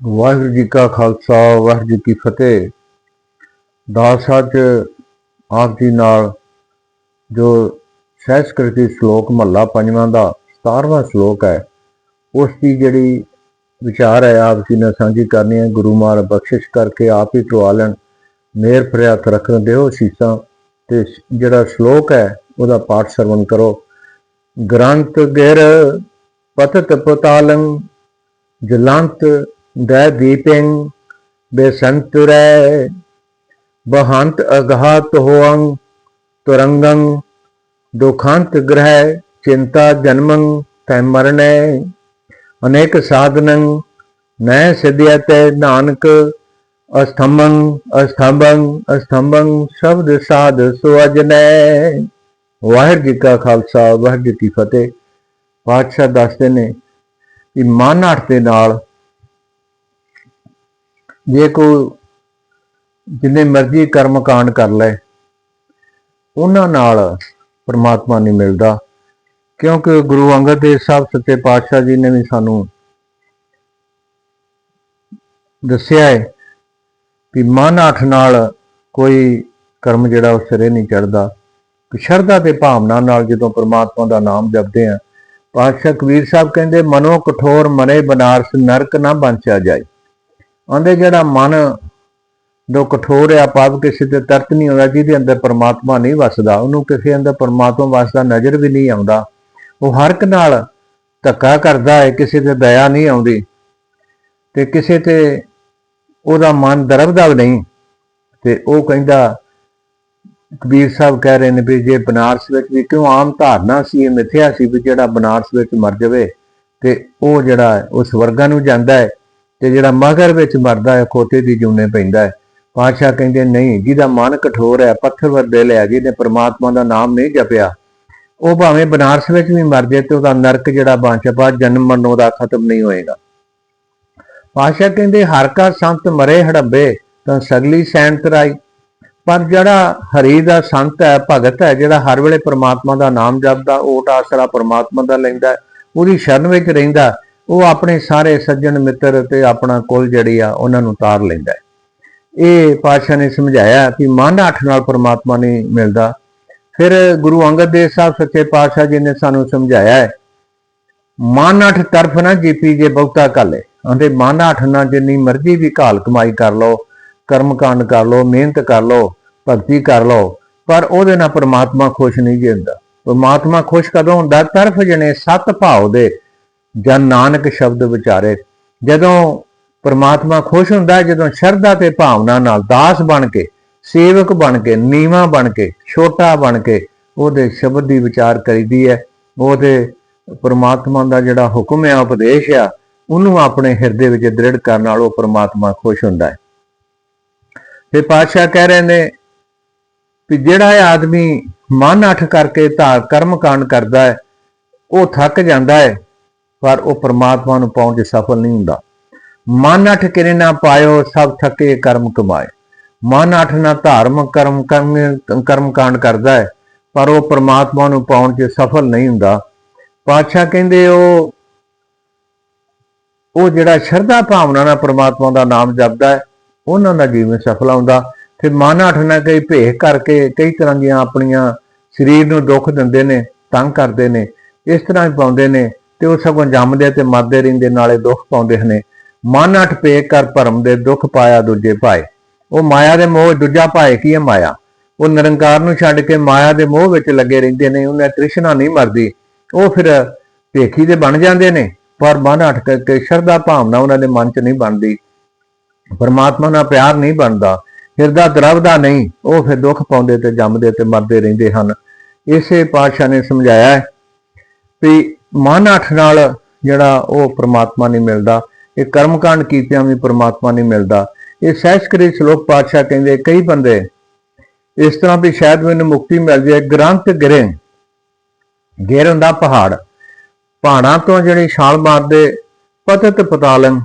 ਵਾਹਿਗੁਰੂ ਜੀ ਕਾ ਖਾਲਸਾ, ਵਾਹਿਗੁਰੂ ਜੀ ਕੀ ਫਤਿਹ। ਦਾਸ ਚ ਆਪ ਜੀ ਨਾਲ ਜੋ ਸਹਿਸਕ੍ਰਿਤੀ ਸ਼ਲੋਕ ਮਹੱਲਾ ਪੰਜਵਾਂ ਦਾ 17ਵਾਂ ਸ਼ਲੋਕ ਹੈ, ਉਸ ਦੀ ਜਿਹੜੀ ਵਿਚਾਰ ਹੈ, ਆਪ ਜੀ ਨੇ ਸਾਂਝੀ ਕਰਨੀ ਹੈ। ਗੁਰੂ ਮਾਰ ਬਖਸ਼ਿਸ਼ ਕਰਕੇ ਆਪ ਹੀ ਕਰਵਾ ਲੈਣ, ਮੇਰ ਪ੍ਰਿਆਤ ਰੱਖਣ ਦਿਓ ਸੀਸਾਂ। ਤੇ ਜਿਹੜਾ ਸ਼ਲੋਕ ਹੈ, ਉਹਦਾ ਪਾਠ ਸਰਵਨ ਕਰੋ। ਗ੍ਰੰਥ ਗਿਰ ਪਤਤ ਪਤਾਲੰ, ਜਲੰਤ ਦੈ ਦੀਪਿੰ ਬੇਸੰਤਰੈ, ਬਹੰਤ ਅਗਾਤ ਹੋਅੰ ਤੁਰੰਗੰ, ਦੁਖਾਂਤ ਗ੍ਰਹਿ ਚਿੰਤਾ ਜਨਮੰ ਤੈ ਮਰਣੈ ਅਨੇਕ ਸਾਧਨੰ ਨੈ ਸਿਧਿਅਤੈ ਨਾਨਕ, ਅਸਥੰਭੰ ਅਸਥੰਭੰ ਅਸਥੰਭੰ, ਸ਼ਬਦ ਸਾਧ ਸੁਅਜਨੈ ਵਾਹਿਗੁਰੂ ਜੀ ਕਾ ਖਾਲਸਾ, ਵਾਹਿਗੁਰੂ ਜੀ ਕੀ ਫਤਿਹ। ਪਾਤਸ਼ਾਹ ਦੱਸਦੇ ਨੇ ਕਿ ਮਨ ਦੇ ਨਾਲ ਜੇ ਕੋਈ ਜਿੰਨੇ ਮਰਜ਼ੀ ਕਰਮ ਕਾਂਡ ਕਰ ਲੈ ਉਹਨਾਂ ਨਾਲ ਪਰਮਾਤਮਾ ਨਹੀਂ ਮਿਲਦਾ, ਕਿਉਂਕਿ ਗੁਰੂ ਅੰਗਦ ਦੇਵ ਸਾਹਿਬ ਸੱਚੇ ਪਾਤਸ਼ਾਹ ਜੀ ਨੇ ਵੀ ਸਾਨੂੰ ਦੱਸਿਆ ਹੈ ਕਿ ਮਨ ਅੱਠ ਨਾਲ ਕੋਈ ਕਰਮ ਜਿਹੜਾ ਉਹ ਸਿਰੇ ਨਹੀਂ ਚੜਦਾ ਸ਼ਰਧਾ ਤੇ ਭਾਵਨਾ ਨਾਲ ਜਦੋਂ ਪਰਮਾਤਮਾ ਦਾ ਨਾਮ ਜਪਦੇ ਆ ਪਾਤਸ਼ਾਹ ਕਬੀਰ ਸਾਹਿਬ ਕਹਿੰਦੇ, ਮਨੋ ਕਠੋਰ ਮਨੇ ਬਨਾਰਸ, ਨਰਕ ਨਾ ਬੰਚਿਆ ਜਾਏ। ਆਂਦੇ ਜਿਹੜਾ ਮਨ ਜੋ ਕਠੋਰ ਹੈ ਪਾਪ ਕਿਸੇ ਤੇ ਤਰਤ ਨਹੀਂ ਆਉਂਦਾ, ਜਿਹਦੇ ਅੰਦਰ ਪਰਮਾਤਮਾ ਨਹੀਂ ਵਸਦਾ, ਉਹਨੂੰ ਕਿਸੇ ਅੰਦਰ ਪਰਮਾਤਮਾ ਵਸਦਾ ਨਜ਼ਰ ਵੀ ਨਹੀਂ ਆਉਂਦਾ। ਉਹ ਹਰ ਇੱਕ ਨਾਲ ਧੱਕਾ ਕਰਦਾ ਹੈ, ਕਿਸੇ ਤੇ ਦਇਆ ਨਹੀਂ ਆਉਂਦੀ ਤੇ ਕਿਸੇ ਤੇ ਉਹਦਾ ਮਨ ਦਰਬਦਾ ਵੀ ਨਹੀਂ। ਤੇ ਉਹ ਕਹਿੰਦਾ, ਕਬੀਰ ਸਾਹਿਬ ਕਹਿ ਰਹੇ ਨੇ ਵੀ ਜੇ ਬਨਾਰਸ ਵਿੱਚ ਵੀ ਕਿਉਂ ਆਮ ਧਾਰਨਾ ਸੀ, ਇਹ ਮਿੱਥਿਆ ਸੀ ਵੀ ਜਿਹੜਾ ਬਨਾਰਸ ਵਿੱਚ ਮਰ ਜਾਵੇ ਤੇ ਉਹ ਜਿਹੜਾ ਉਹ ਸਵਰਗਾਂ ਨੂੰ ਜਾਂਦਾ ਹੈ। ਤੇ ਜਿਹੜਾ ਮਗਰ ਵਿੱਚ ਮਰਦਾ ਹੈ, ਖੋਤੇ ਦੀ ਜੂਨੇ ਪੈਂਦਾ ਹੈ। ਪਾਤਸ਼ਾਹ ਕਹਿੰਦੇ, ਨਹੀਂ, ਜਿਹਦਾ ਮਨ ਕਠੋਰ ਹੈ ਪੱਥਰ ਵਰ ਦਿਲ ਹੈ ਜਿਹਨੇ ਪ੍ਰਮਾਤਮਾ ਦਾ ਨਾਮ ਨਹੀਂ ਜਪਿਆ। ਉਹ ਭਾਵੇਂ ਬਨਾਰਸ ਵਿੱਚ ਵੀ ਮਰ ਜਾਏ ਤੇ ਉਹਦਾ ਨਰਕ ਜਿਹੜਾ ਬਾਂਚਾ ਜਨਮ ਮਰਨ ਦਾ ਖਤਮ ਨਹੀਂ ਹੋਏਗਾ। ਪਾਤਸ਼ਾਹ ਕਹਿੰਦੇ, ਹਰ ਕਾ ਸੰਤ ਮਰੇ ਹੜੱਬੇ, ਤਾਂ ਸਗਲੀ ਸੈਨ ਤਰਾਈ। ਪਰ ਜਿਹੜਾ ਹਰੀ ਦਾ ਸੰਤ ਹੈ, ਭਗਤ ਹੈ, ਜਿਹੜਾ ਹਰ ਵੇਲੇ ਪ੍ਰਮਾਤਮਾ ਦਾ ਨਾਮ ਜਪਦਾ ਓਟ ਆਸਰਾ ਪ੍ਰਮਾਤਮਾ ਦਾ ਲੈਂਦਾ ਉਹਦੀ ਸ਼ਰਨ ਵਿੱਚ ਰਹਿੰਦਾ ਉਹ ਆਪਣੇ ਸਾਰੇ ਸੱਜਣ ਮਿੱਤਰ ਤੇ ਆਪਣਾ ਕੁਲ ਜਿਹੜੀ ਆ, ਉਹਨਾਂ ਨੂੰ ਤਾਰ ਲੈਂਦਾ ਹੈ। ਇਹ ਪਾਤਸ਼ਾਹ ਨੇ ਸਮਝਾਇਆ ਕਿ ਮਨ ਅੱਠ ਨਾਲ ਪਰਮਾਤਮਾ ਨਹੀਂ ਮਿਲਦਾ। ਫਿਰ ਗੁਰੂ ਅੰਗਦ ਦੇਵ ਸਾਹਿਬ ਸੱਚੇ ਪਾਤਸ਼ਾਹ ਜੀ ਨੇ ਸਾਨੂੰ ਸਮਝਾਇਆ ਹੈ, ਮਨ ਅੱਠ ਤਰਫ ਨਾ ਜੀਪੀ ਜੇ ਬਹੁਤਾ ਕਾਲੇ ਆਂਦੇ ਮਨ ਅੱਠ ਨਾਲ ਜਿੰਨੀ ਮਰਜ਼ੀ ਵੀ ਘਾਲ ਕਮਾਈ ਕਰ ਲਓ ਕਰਮ ਕਾਂਡ ਕਰ ਲਓ, ਮਿਹਨਤ ਕਰ ਲਓ, ਭਗਤੀ ਕਰ ਲਓ, ਪਰ ਉਹਦੇ ਨਾਲ ਪਰਮਾਤਮਾ ਖੁਸ਼ ਨਹੀਂ ਜੀ ਹੁੰਦਾ। ਪ੍ਰਮਾਤਮਾ ਖੁਸ਼ ਕਦੋਂ ਹੁੰਦਾ? ਤਰਫ ਜਣੇ ਸੱਤ ਭਾਵ ਦੇ ਜਨ ਨਾਨਕ ਸ਼ਬਦ ਵਿਚਾਰੇ, ਜਦੋਂ ਪਰਮਾਤਮਾ ਖੁਸ਼ ਹੁੰਦਾ ਹੈ, ਜਦੋਂ ਸ਼ਰਧਾ ਤੇ ਭਾਵਨਾ ਨਾਲ ਦਾਸ ਬਣ ਕੇ, ਸੇਵਕ ਬਣ ਕੇ, ਨੀਵਾ ਬਣ ਕੇ, ਛੋਟਾ ਬਣ ਕੇ ਉਹਦੇ ਸ਼ਬਦ ਦੀ ਵਿਚਾਰ ਕਰੀਦੀ ਹੈ, ਉਹਦੇ ਪਰਮਾਤਮਾ ਦਾ ਜਿਹੜਾ ਹੁਕਮ ਹੈ, ਉਪਦੇਸ਼ ਆ, ਉਹਨੂੰ ਆਪਣੇ ਹਿਰਦੇ ਵਿੱਚ ਦ੍ਰਿੜ ਕਰਨ ਨਾਲ ਉਹ ਪਰਮਾਤਮਾ ਖੁਸ਼ ਹੁੰਦਾ ਹੈ। ਤੇ ਪਾਤਸ਼ਾਹ ਕਹਿ ਰਹੇ ਨੇ ਕਿ ਜਿਹੜਾ ਆਦਮੀ ਮਨ ਅੱਠ ਕਰਕੇ ਧਾਰ, ਕਰਮ ਕਾਂਡ ਕਰਦਾ ਹੈ, ਉਹ ਥੱਕ ਜਾਂਦਾ ਹੈ ਪਰ ਉਹ ਪਰਮਾਤਮਾ ਨੂੰ ਪਾਉਣ 'ਚ ਸਫਲ ਨਹੀਂ ਹੁੰਦਾ। ਮਨ ਅੱਠ ਕਿਰੇ ਨਾ ਪਾਇਓ, ਸਭ ਥੱਕੇ ਕਰਮ ਕਮਾਏ। ਮਨ ਅੱਠ ਨਾ ਧਾਰਮਿਕ ਕਰਮ ਕਰਮ ਕਰਮ ਕਾਂਡ ਕਰਦਾ ਹੈ, ਪਰ ਉਹ ਪ੍ਰਮਾਤਮਾ ਨੂੰ ਪਾਉਣ 'ਚ ਸਫਲ ਨਹੀਂ ਹੁੰਦਾ। ਪਾਤਸ਼ਾਹ ਕਹਿੰਦੇ ਉਹ ਉਹ ਜਿਹੜਾ ਸ਼ਰਧਾ ਭਾਵਨਾ ਨਾਲ ਪਰਮਾਤਮਾ ਦਾ ਨਾਮ ਜਪਦਾ ਹੈ, ਉਹਨਾਂ ਦਾ ਜੀਵਨ ਸਫਲ ਆਉਂਦਾ ਤੇ ਮਨ ਅੱਠ ਨਾ ਕਈ ਭੇਖ ਕਰਕੇ ਕਈ ਤਰ੍ਹਾਂ ਦੀਆਂ ਆਪਣੀਆਂ ਸਰੀਰ ਨੂੰ ਦੁੱਖ ਦਿੰਦੇ ਨੇ, ਤੰਗ ਕਰਦੇ ਨੇ, ਇਸ ਤਰ੍ਹਾਂ ਹੀ ਪਾਉਂਦੇ ਨੇ। ਤੇ ਉਹ ਸਗੋਂ ਜੰਮਦੇ ਤੇ ਮਰਦੇ ਰਹਿੰਦੇ, ਨਾਲੇ ਦੁੱਖ ਪਾਉਂਦੇ ਨੇ। ਮਨ ਅੱਠ ਪੇ ਕਰ ਭਰਮ ਦੇ ਦੁੱਖ ਪਾਇਆ ਦੂਜੇ ਭਾਏ। ਉਹ ਮਾਇਆ ਦੇ ਮੋਹ ਦੂਜਾ ਭਾਏ ਕੀ ਹੈ ਮਾਇਆ? ਉਹ ਨਿਰੰਕਾਰ ਨੂੰ ਛੱਡ ਕੇ ਮਾਇਆ ਦੇ ਮੋਹ ਵਿੱਚ ਲੱਗੇ ਰਹਿੰਦੇ ਨੇ, ਉਹਨਾਂ ਤ੍ਰਿਸ਼ਨਾ ਨਹੀਂ ਮਰਦੀ। ਉਹ ਫਿਰ ਭੇਖੀ ਦੇ ਬਣ ਜਾਂਦੇ ਨੇ, ਪਰ ਮਨ ਅੱਠ ਕਰਕੇ ਸ਼ਰਧਾ ਭਾਵਨਾ ਉਹਨਾਂ ਦੇ ਮਨ 'ਚ ਨਹੀਂ ਬਣਦੀ। ਪਰਮਾਤਮਾ ਨਾਲ ਪਿਆਰ ਨਹੀਂ ਬਣਦਾ। ਹਿਰਦਾ ਦਰਵਦਾ ਨਹੀਂ, ਉਹ ਫਿਰ ਦੁੱਖ ਪਾਉਂਦੇ ਤੇ ਜੰਮਦੇ ਤੇ ਮਰਦੇ ਰਹਿੰਦੇ ਹਨ। ਇਸੇ ਪਾਤਸ਼ਾਹ ਨੇ ਸਮਝਾਇਆ ਵੀ ਮਨ ਅੱਠ ਨਾਲ ਜਿਹੜਾ ਉਹ ਪ੍ਰਮਾਤਮਾ ਨਹੀਂ ਮਿਲਦਾ, ਇਹ ਕਰਮਕਾਂਡ ਕੀਤਿਆਂ ਵੀ ਪ੍ਰਮਾਤਮਾ ਨਹੀਂ ਮਿਲਦਾ। ਇਹ ਸਹਿਸਕਰੀ ਸ਼ਲੋਕ ਪਾਤਸ਼ਾਹ ਕਹਿੰਦੇ, ਕਈ ਬੰਦੇ ਇਸ ਤਰ੍ਹਾਂ ਵੀ ਸ਼ਾਇਦ ਮੈਨੂੰ ਮੁਕਤੀ ਮਿਲ ਜਾਏ, ਗ੍ਰੰਥ ਗਿਰੇ। ਗਿਰ ਹੁੰਦਾ ਪਹਾੜ। ਪਹਾੜਾਂ ਤੋਂ ਜਿਹੜੀ ਛਾਲ ਮਾਰਦੇ ਪਤਤ ਪਤਾਲੰ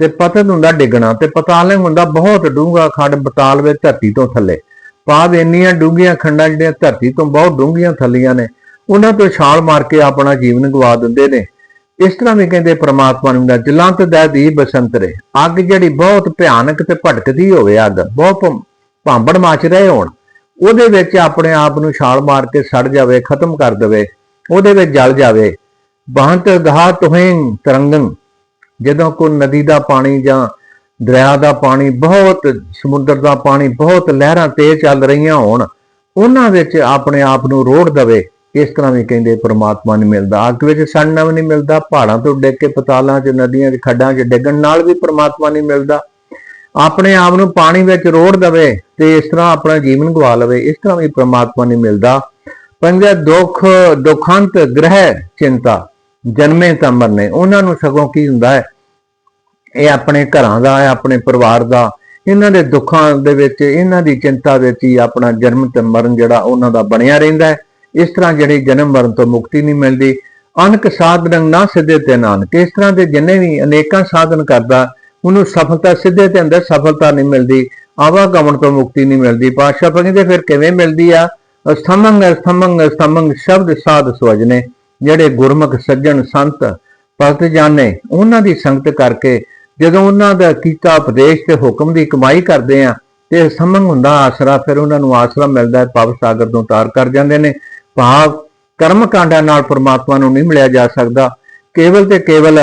ਤੇ ਪਤਤ ਹੁੰਦਾ ਡਿੱਗਣਾ, ਤੇ ਪਤਾਲੰ ਹੁੰਦਾ ਬਹੁਤ ਡੂੰਘਾ ਖੱਡ ਬਤਾਲ ਵਿੱਚ ਧਰਤੀ ਤੋਂ ਥੱਲੇ। ਪਾਦ ਇੰਨੀਆਂ ਡੂੰਘੀਆਂ ਖੰਡਾਂ ਜਿਹੜੀਆਂ ਧਰਤੀ ਤੋਂ ਬਹੁਤ ਡੂੰਘੀਆਂ ਥੱਲੀਆਂ ਨੇ ਉਹਨਾਂ ਤੋਂ ਛਾਲ ਮਾਰ ਕੇ ਆਪਣਾ ਜੀਵਨ ਗਵਾ ਦਿੰਦੇ ਨੇ। ਇਸ ਤਰ੍ਹਾਂ ਵੀ ਕਹਿੰਦੇ ਪ੍ਰਮਾਤਮਾ ਨੂੰ ਦਾ ਜਲੰਤ ਦਾ ਦੀ ਬਸੰਤਰੇ ਅੱਗ ਜਿਹੜੀ ਬਹੁਤ ਭਿਆਨਕ ਤੇ ਭਟਕਦੀ ਹੋਵੇ ਅੱਗ, ਬਹੁਤ ਭਾਂਬੜ ਮਚ ਰਹੇ ਹੋਣ। ਉਹਦੇ ਵਿੱਚ ਆਪਣੇ ਆਪ ਨੂੰ ਛਾਲ ਮਾਰ ਕੇ ਸੜ ਜਾਵੇ, ਖਤਮ ਕਰ ਦੇਵੇ। ਉਹਦੇ ਵਿੱਚ ਜਲ ਜਾਵੇ। ਬਹੰਤ ਗਹਾ ਤੁਹਿੰ ਤਰੰਗੰ। ਜਦੋਂ ਕੋਈ ਨਦੀ ਦਾ ਪਾਣੀ ਜਾਂ ਦਰਿਆ ਦਾ ਪਾਣੀ ਬਹੁਤ, ਸਮੁੰਦਰ ਦਾ ਪਾਣੀ ਬਹੁਤ ਲਹਿਰਾਂ ਤੇਜ਼ ਚੱਲ ਰਹੀਆਂ ਹੋਣ, ਉਹਨਾਂ ਵਿੱਚ ਆਪਣੇ ਆਪ ਨੂੰ ਰੋੜ ਦਵੇ। ਇਸ ਤਰ੍ਹਾਂ ਵੀ ਕਹਿੰਦੇ ਪ੍ਰਮਾਤਮਾ ਨਹੀਂ ਮਿਲਦਾ। ਅੱਗ ਵਿੱਚ ਸੜਨਾ ਵੀ ਨਹੀਂ ਮਿਲਦਾ, ਪਹਾੜਾਂ ਤੋਂ ਡਿੱਗ ਕੇ ਪਤਾਲਾਂ 'ਚ, ਨਦੀਆਂ 'ਚ, ਖੱਡਾਂ 'ਚ ਡਿੱਗਣ ਨਾਲ ਵੀ ਪ੍ਰਮਾਤਮਾ ਨਹੀਂ ਮਿਲਦਾ। ਆਪਣੇ ਆਪ ਨੂੰ ਪਾਣੀ ਵਿੱਚ ਰੋੜ ਦਵੇ ਤੇ ਇਸ ਤਰ੍ਹਾਂ ਆਪਣਾ ਜੀਵਨ ਗਵਾ ਲਵੇ, ਇਸ ਤਰ੍ਹਾਂ ਵੀ ਪ੍ਰਮਾਤਮਾ ਨਹੀਂ ਮਿਲਦਾ। ਪੰਜੇ, ਦੁੱਖ, ਦੁਖੰਤ, ਗ੍ਰਹਿ, ਚਿੰਤਾ, ਜਨਮੇ ਤਾਂ ਮਰਨੇ, ਉਹਨਾਂ ਨੂੰ ਸਗੋਂ ਕੀ ਹੁੰਦਾ ਹੈ? ਇਹ ਆਪਣੇ ਘਰਾਂ ਦਾ ਹੈ ਆਪਣੇ ਪਰਿਵਾਰ ਦਾ, ਇਹਨਾਂ ਦੇ ਦੁੱਖਾਂ ਦੇ ਵਿੱਚ, ਇਹਨਾਂ ਦੀ ਚਿੰਤਾ ਵਿੱਚ ਹੀ ਆਪਣਾ ਜਨਮ ਤੇ ਮਰਨ ਜਿਹੜਾ ਉਹਨਾਂ ਦਾ ਬਣਿਆ ਰਹਿੰਦਾ ਹੈ। ਇਸ ਤਰ੍ਹਾਂ ਜਿਹੜੀ ਜਨਮ ਮਰਨ ਤੋਂ ਮੁਕਤੀ ਨਹੀਂ ਮਿਲਦੀ, ਅਨਕ ਸਾਧਨ ਨਾ ਸਿੱਧੇ ਤੇ ਨਾਨਕ। ਇਸ ਤਰ੍ਹਾਂ ਦੇ ਜਿੰਨੇ ਵੀ ਅਨੇਕਾਂ ਸਾਧਨ ਕਰਦਾ, ਉਹਨੂੰ ਸਫਲਤਾ ਸਿੱਧੇ ਤੇ ਅੰਦਰ ਸਫਲਤਾ ਨਹੀਂ ਮਿਲਦੀ, ਆਵਾਗਮਨ ਤੋਂ ਮੁਕਤੀ ਨਹੀਂ ਮਿਲਦੀ। ਪਾਸ਼ਾ ਕਹਿੰਦੇ ਫਿਰ ਕਿਵੇਂ ਮਿਲਦੀ ਆ? ਅਸਥਮੰਗ ਅਸਥਮੰਗ ਸਥਮੰਗ ਸ਼ਬਦ ਸਾਧ ਸਵਜਨੇ, ਜਿਹੜੇ ਗੁਰਮੁਖ, ਸੱਜਣ, ਸੰਤ, ਭਗਤ ਜਾਣੇ, ਉਹਨਾਂ ਦੀ ਸੰਗਤ ਕਰਕੇ ਜਦੋਂ ਉਹਨਾਂ ਦਾ ਕੀਤਾ ਉਪਦੇਸ਼ ਤੇ ਹੁਕਮ ਦੀ ਕਮਾਈ ਕਰਦੇ ਆ, ਤੇ ਸਮੰਗ ਹੁੰਦਾ ਆਸਰਾ, ਫਿਰ ਉਹਨਾਂ ਨੂੰ ਆਸਰਾ ਮਿਲਦਾ ਹੈ, ਭਵ ਸਾਗਰ ਤੋਂ ਤਾਰ ਕਰ ਜਾਂਦੇ ਨੇ। ਭਾਵ ਕਰਮ ਕਾਂਡਾਂ ਨਾਲ ਪਰਮਾਤਮਾ ਨੂੰ ਨਹੀਂ ਮਿਲਿਆ ਜਾ ਸਕਦਾ। ਕੇਵਲ ਤੇ ਕੇਵਲ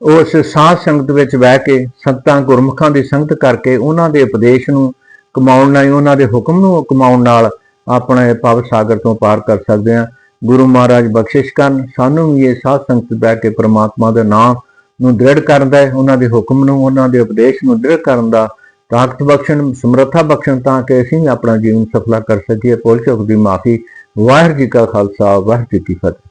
ਉਸ ਸਾਧ ਸੰਗਤ ਵਿੱਚ ਬਹਿ ਕੇ ਸੰਤਾਂ ਗੁਰਮੁਖਾਂ ਦੀ ਸੰਗਤ ਕਰਕੇ ਉਹਨਾਂ ਦੇ ਉਪਦੇਸ਼ ਨੂੰ ਕਮਾਉਣ ਨਾਲ ਉਹਨਾਂ ਦੇ ਹੁਕਮ ਨੂੰ ਕਮਾਉਣ ਨਾਲ ਆਪਣੇ ਭਵ ਸਾਗਰ ਤੋਂ ਪਾਰ ਕਰ ਸਕਦੇ ਹਾਂ। ਗੁਰੂ ਮਹਾਰਾਜ ਬਖਸ਼ਿਸ਼ ਕਰਨ ਸਾਨੂੰ ਵੀ ਇਹ ਸਾਧ ਸੰਗਤ ਬਹਿ ਕੇ ਪ੍ਰਮਾਤਮਾ ਦੇ ਨਾਮ ਨੂੰ ਦ੍ਰਿੜ ਕਰਨ ਦਾ ਹੈ, ਉਹਨਾਂ ਦੇ ਹੁਕਮ ਨੂੰ ਉਹਨਾਂ ਦੇ ਉਪਦੇਸ਼ ਨੂੰ ਦ੍ਰਿੜ ਕਰਨ ਦਾ ਤਾਕਤ ਬਖਸ਼ਣ, ਸਮਰੱਥਾ ਬਖਸ਼ਣ ਤਾਂ ਕਿ ਅਸੀਂ ਵੀ ਆਪਣਾ ਜੀਵਨ ਸਫਲਾ ਕਰ ਸਕੀਏ। ਪੁੱਲ ਚੁੱਕ ਦੀ ਮਾਫੀ। ਵਾਹਿਗੁਰੂ ਜੀ ਕਾ ਖਾਲਸਾ, ਵਾਹਿਗੁਰੂ ਜੀ ਕੀ ਫਤਿਹ।